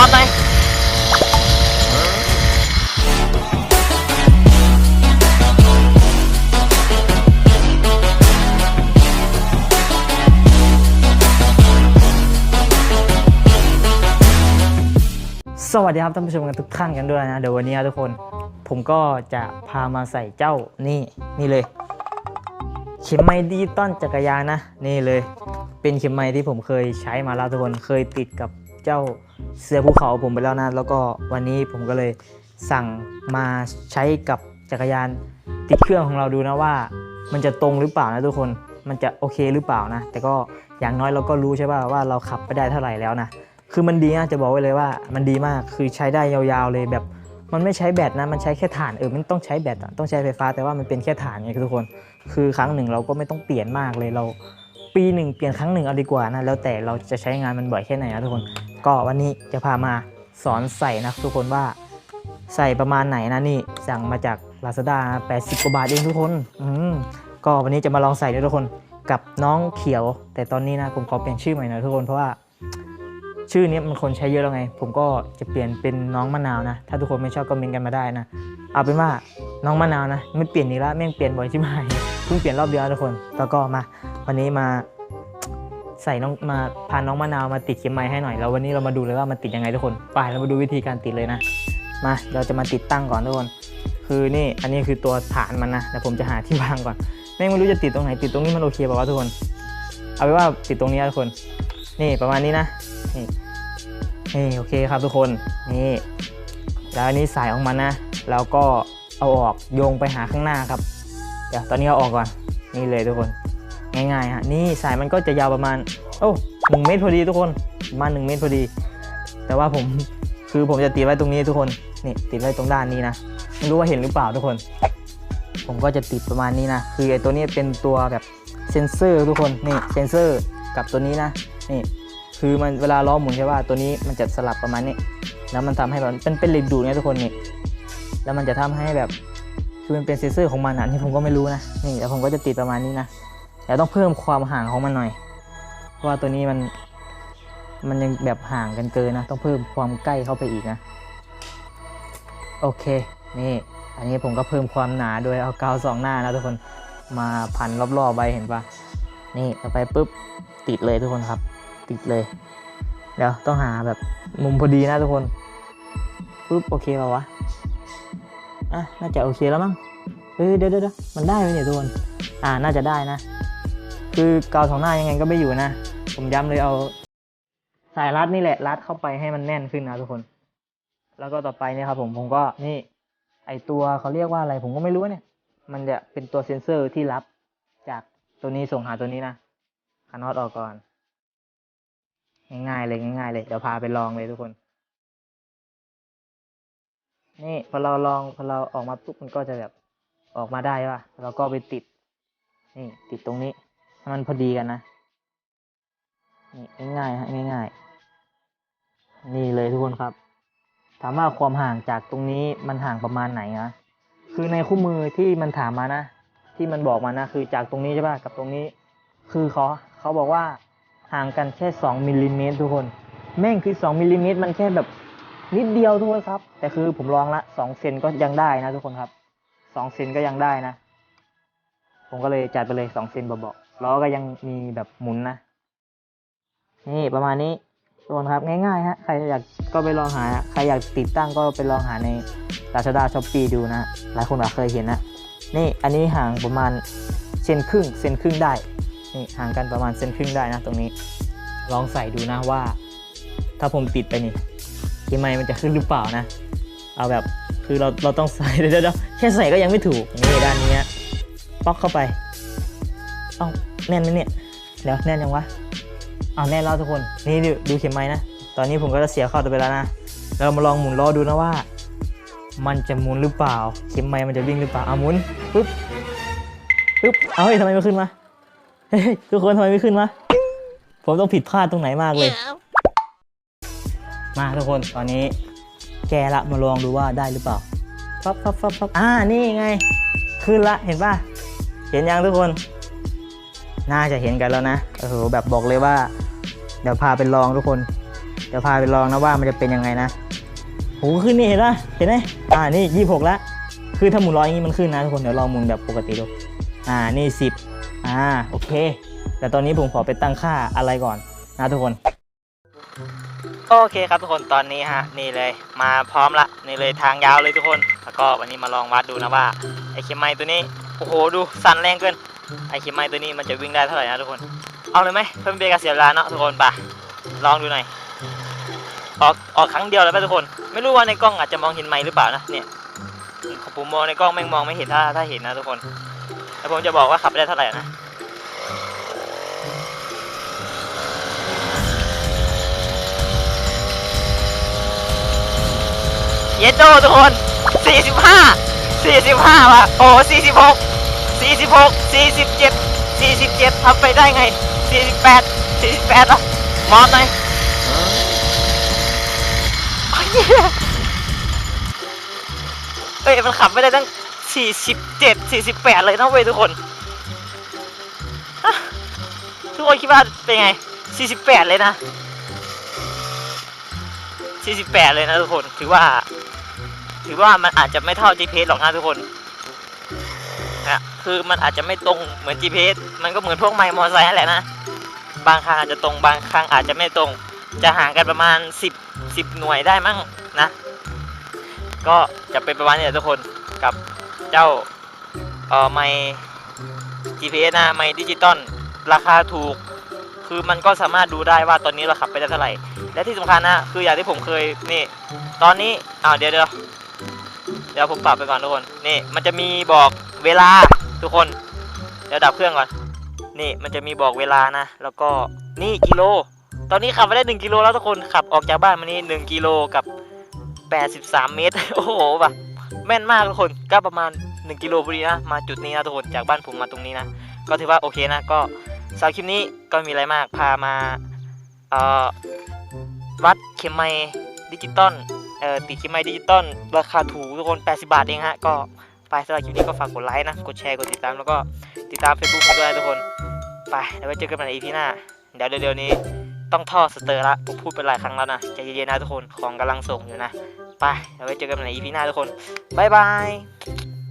อดหสวัสดีครับท่านผู้ชมกันทุกท่านกันด้วยนะเดี๋ยววันนี้ทุกคน ผมก็จะพามาใส่เจ้านี่นี่เลย เข็มไม้ดิจิตอลจักรยานนะ นี่เลย เป็นเข็มไม้ที่ผมเคยใช้มาแล้วทุกคนเคยติดกับเจ้า เสื้อภูเขาผมไปแล้วนะ แล้วก็วันนี้ผมก็เลยสั่งมาใช้กับจักรยานติดเครื่องของเราดูนะว่า มันจะตรงหรือเปล่านะทุกคนมันจะโอเคหรือเปล่านะ แต่ก็อย่างน้อยเราก็รู้ใช่ป่ะว่าเราขับไปได้เท่าไหร่แล้วนะคือมันดีนะจะบอกไว้เลยว่ามันดีมากคือใช้ได้ยาวๆเลยแบบมันไม่ใช้แบตนะ มันใช้แค่ถ่าน เออ มันต้องใช้แบตต้องใช้ไฟฟ้า แต่ว่ามันเป็นแค่ถ่านไงทุกคน คือครั้งหนึ่งเราก็ไม่ต้องเปลี่ยนมากเลย เรา ปีหนึ่งเปลี่ยนครั้งหนึ่งเอาดีกว่านะ แล้วแต่เราจะใช้งานมันบ่อยแค่ไหนนะทุกคน ก็วันนี้จะพามาสอนใส่นะทุกคนว่าใส่ประมาณไหนนะนี่สั่งมาจาก Lazada 80 กว่าบาทเองทุกคนอืมก็วันนี้จะมาลองใส่ด้วยทุกคนกับน้องเขียว แต่ตอนนี้นะผมขอเปลี่ยนชื่อใหม่หน่อยทุกคนเพราะว่า ชื่อนี้มันคนใช้เยอะแล้วไง ผมก็จะเปลี่ยนเป็นน้องมะนาวนะ ถ้าทุกคนไม่ชอบก็เมนกันมาได้นะ เอาเป็นว่าน้องมะนาวนะ ไม่เปลี่ยนอีกแล้วแม่งเปลี่ยนบ่อยชิบหายเพิ่งเปลี่ยนรอบเดียวทุกคนแล้วก็มา วันนี้มา ใส่น้องมาพาน้องมะนาวมาติดเข็มไม้ให้หน่อยแล้ววันนี้เรามาดูเลยว่ามันติดยังไงทุกคนไปเรามาดูวิธีการติดเลยนะ มาเราจะมาติดตั้งก่อนทุกคน คือนี่อันนี้คือตัวฐานมันนะแต่ผมจะหาที่วางก่อนแม่งไม่รู้จะติดตรงไหนติดตรงนี้มันโอเคป่าวะทุกคน เอาเป็นว่าติดตรงนี้ทุกคน นี่ประมาณนี้นะนี่นี่โอเคครับทุกคนนี่แล้วอันนี้สายออกมานะแล้วก็เอาออกโยงไปหาข้างหน้าครับ เดี๋ยวตอนนี้เอาออกก่อนนี่เลยทุกคน ง่ายๆฮะนี่สายมันก็จะยาวประมาณ โอ้หนึ่งเมตรพอดีทุกคนประมาณหนึ่งเมตรพอดี แต่ว่าผมคือผมจะติดไว้ตรงนี้ทุกคนนี่ติดไว้ตรงด้านนี้นะไม่รู้ว่าเห็นหรือเปล่าทุกคน ผมก็จะติดประมาณนี้นะคือไอ้ตัวนี้เป็นตัวแบบเซนเซอร์ทุกคนนี่เซนเซอร์กับตัวนี้นะนี่คือมันเวลาล้อหมุนใช่ป่ะตัวนี้มันจะสลับประมาณนี้แล้วมันทำให้แบบเป็นเป็นเหล็กดูดเนี่ยทุกคนนี่แล้วมันจะทำให้แบบคือมันเป็นเซนเซอร์ของมันอะนี่ผมก็ไม่รู้นะนี่แล้วผมก็จะติดประมาณนี้นะ แต่ต้องเพิ่มความห่างของมันหน่อย เพราะว่าตัวนี้มันมันยังแบบห่างกันเกินนะ ต้องเพิ่มความใกล้เข้าไปอีกนะ โอเค นี่ อันนี้ผมก็เพิ่มความหนาโดยเอากาวสองหน้านะทุกคนมาพันรอบๆใบเห็นปะนี่ต่อไปปุ๊บติดเลยทุกคนครับ ติดเลย เดี๋ยวต้องหาแบบมุมพอดีนะทุกคนปุ๊บโอเคป่าวะอะน่าจะโอเคแล้วมั้งเฮ้ยเดี๋ยวเดี๋ยวมันได้ไหมเนี่ยทุกคนอ่าน่าจะได้นะ คือกาวสองหน้ายังไงก็ไม่อยู่นะ ผมย้ำเลยเอา สายรัดนี่แหละ รัดเข้าไปให้มันแน่นขึ้นนะทุกคน แล้วก็ต่อไปเนี่ยครับผมผมก็นี่ ไอตัวเขาเรียกว่าอะไรผมก็ไม่รู้เนี่ย มันจะเป็นตัวเซ็นเซอร์ที่รับจากตัวนี้ส่งหาตัวนี้นะคานอตออกก่อน ง่ายๆเลยง่ายๆเลยเดี๋ยวพาไปลองเลยทุกคน นี่พอเราลองพอเราออกมาปุ๊บมันก็จะแบบออกมาได้ป่ะเราก็ไปติด นี่ติดตรงนี้ ให้มันพอดีกันนะนี่ง่ายๆฮะง่ายๆ นี่เลยทุกคนครับ ถามว่าความห่างจากตรงนี้มันห่างประมาณไหนนะคือในคู่มือที่มันถามมานะ ที่มันบอกมานะ คือจากตรงนี้ใช่ป่ะกับตรงนี้ คือเขาเขาบอกว่าห่างกันแค่2มิลลิเมตรทุกคน แม่งคือ2มิลลิเมตรมันแค่แบบนิดเดียวทุกคนครับ แต่คือผมลองละ2เซนก็ยังได้นะทุกคนครับ2เซนก็ยังได้นะ ผมก็เลยจัดไปเลย2เซนเบาๆ ล้อก็ยังมีแบบหมุนนะ นี่ประมาณนี้ทุกคนครับง่ายๆฮะใครอยากก็ไปลองหาใครอยากติดตั้งก็ไปลองหาใน Lazada Shopee ดูนะ หลายคนอาจเคยเห็นนะ นี่อันนี้ห่างประมาณเซนครึ่งเซนครึ่งได้นี่ห่างกันประมาณเซนครึ่งได้นะ ตรงนี้ ลองใส่ดูนะว่า ถ้าผมติดไปนี่ทีไมมันจะขึ้นหรือเปล่านะ เอาแบบคือเราเราต้องใส่เดี๋ยวเดี๋ยวแค่ใส่ก็ยังไม่ถูกนี่ด้านนี้ป๊อกเข้าไป เอ้าแน่นไหมเนี่ยเดี๋ยวแน่นยังวะเอาแน่นแล้วทุกคนนี่ดูดูเข็มไม้นะตอนนี้ผมก็จะเสียเข้าตัวไปแล้วนะเรามาลองหมุนล้อดูนะว่า มันจะหมุนหรือเปล่า เข็มไม้มันจะวิ่งหรือเปล่าเอาหมุนปุ๊บปุ๊บเอาเฮ้ยทำไมไม่ขึ้นมาเฮ้ยทุกคนทำไมไม่ขึ้นมาผมต้องผิดพลาดตรงไหนมากเลย มาทุกคนตอนนี้ แกละมาลองดูว่าได้หรือเปล่าปั๊บปั๊บปั๊บปั๊บอ่านี่ไง ขึ้นละเห็นป่ะเห็นยังทุกคน น่าจะเห็นกันแล้วนะโอ้โหแบบบอกเลยว่า เดี๋ยวพาไปลองทุกคน เดี๋ยวพาไปลองนะว่ามันจะเป็นยังไงนะโหขึ้นนี่เห็นปะเห็นไหมอ่านี่ยี่หกแล้วคือถ้าหมุนร้อยอย่างนี้มันขึ้นนะทุกคนเดี๋ยวลองหมุนแบบปกติดูอ่านี่สิบอ่าโอเค แต่ตอนนี้ผมขอไปตั้งค่าอะไรก่อนนะทุกคนโอเคครับทุกคนตอนนี้ฮะนี่เลยมาพร้อมละนี่เลยทางยาวเลยทุกคน แล้วก็วันนี้มาลองวัดดูนะว่าไอ้เข็มไม้ตัวนี้โอ้โหดูสั่นแรงเกิน ไอ้เข็มไม้ตัวนี้มันจะวิ่งได้เท่าไหร่นะทุกคน เอาเลยไหมเพื่อไม่เป็นการเสียเวลาเนาะทุกคนป่ะลองดูหน่อย ออกออกครั้งเดียวเลยป่ะทุกคน ไม่รู้ว่าในกล้องอาจจะมองเห็นไม้หรือเปล่านะเนี่ยผมมองในกล้องแม่งมองไม่เห็นถ้าถ้าเห็นนะทุกคนแล้วผมจะบอกว่าขับได้เท่าไหร่นะเยโดทุกคน 45 45ว่ะโอ้46 46 47 47ทำไปได้ไง 48 48อะมอสหน่อยโอ้ยเหี้ยเอ้ยมันขับไม่ได้ตั้ง 47 48 เลยนะเว้ยทุกคนฮะทุกคนคิดว่าเป็นไง 48 เลยนะ 48 เลยนะทุกคน ถือว่า ถือว่ามันอาจจะไม่เท่า GPS หรอกนะทุกคน คือมันอาจจะไม่ตรงเหมือน GPS มันก็เหมือนพวกไมค์มอเตอร์ไซค์นั่นแหละนะ บางครั้งอาจจะตรงบางครั้งอาจจะไม่ตรง จะห่างกันประมาณ 10 10 หน่วยได้มั้งนะ ก็จะเป็นประมาณนี้แหละทุกคนกับเจ้าเอ่อไมค์ GPS นะไมค์ดิจิตอลราคาถูก คือมันก็สามารถดูได้ว่าตอนนี้เราขับไปได้เท่าไหร่ และที่สำคัญนะ คืออย่างที่ผมเคยนี่ ตอนนี้อ้าวเดี๋ยวเดี๋ยวเดี๋ยวผมปรับไปก่อนทุกคน นี่ มันจะมีบอกเวลา ทุกคน เดี๋ยวดับเครื่องก่อน นี่มันจะมีบอกเวลานะ แล้วก็นี่กิโล ตอนนี้ขับไปได้ 1 กิโลแล้วทุกคนขับออกจากบ้านมานี่ 1 กิโลกับ 83 เมตร โอ้โหแบบแม่นมากทุกคนก็ประมาณ 1 กิโลพอดีนะ มาจุดนี้นะทุกคนจากบ้านผมมาตรงนี้นะ ก็ถือว่าโอเคนะ ก็สำหรับคลิปนี้ก็มีอะไรมาก พามาเอ่อวัดเข็มไมล์ดิจิตอลเอ่อติดเข็มไมล์ดิจิตอลราคาถูกทุกคน 80 บาทเองฮะ ก็ ไปสำหรับคลิปนี้ก็ฝากกดไลค์นะ กดแชร์ กดติดตาม แล้วก็ติดตามเฟซบุ๊กผมด้วยทุกคน ไป แล้วไว้เจอกันใหม่ใน EP หน้า เดี๋ยวเร็วๆนี้ต้องท่อสเตอร์ละ ผมพูดไปหลายครั้งแล้วนะ ใจเย็นๆนะทุกคน ของกำลังส่งอยู่นะ ไป แล้วไว้เจอกันใหม่ใน EP หน้าทุกคน บ๊ายบาย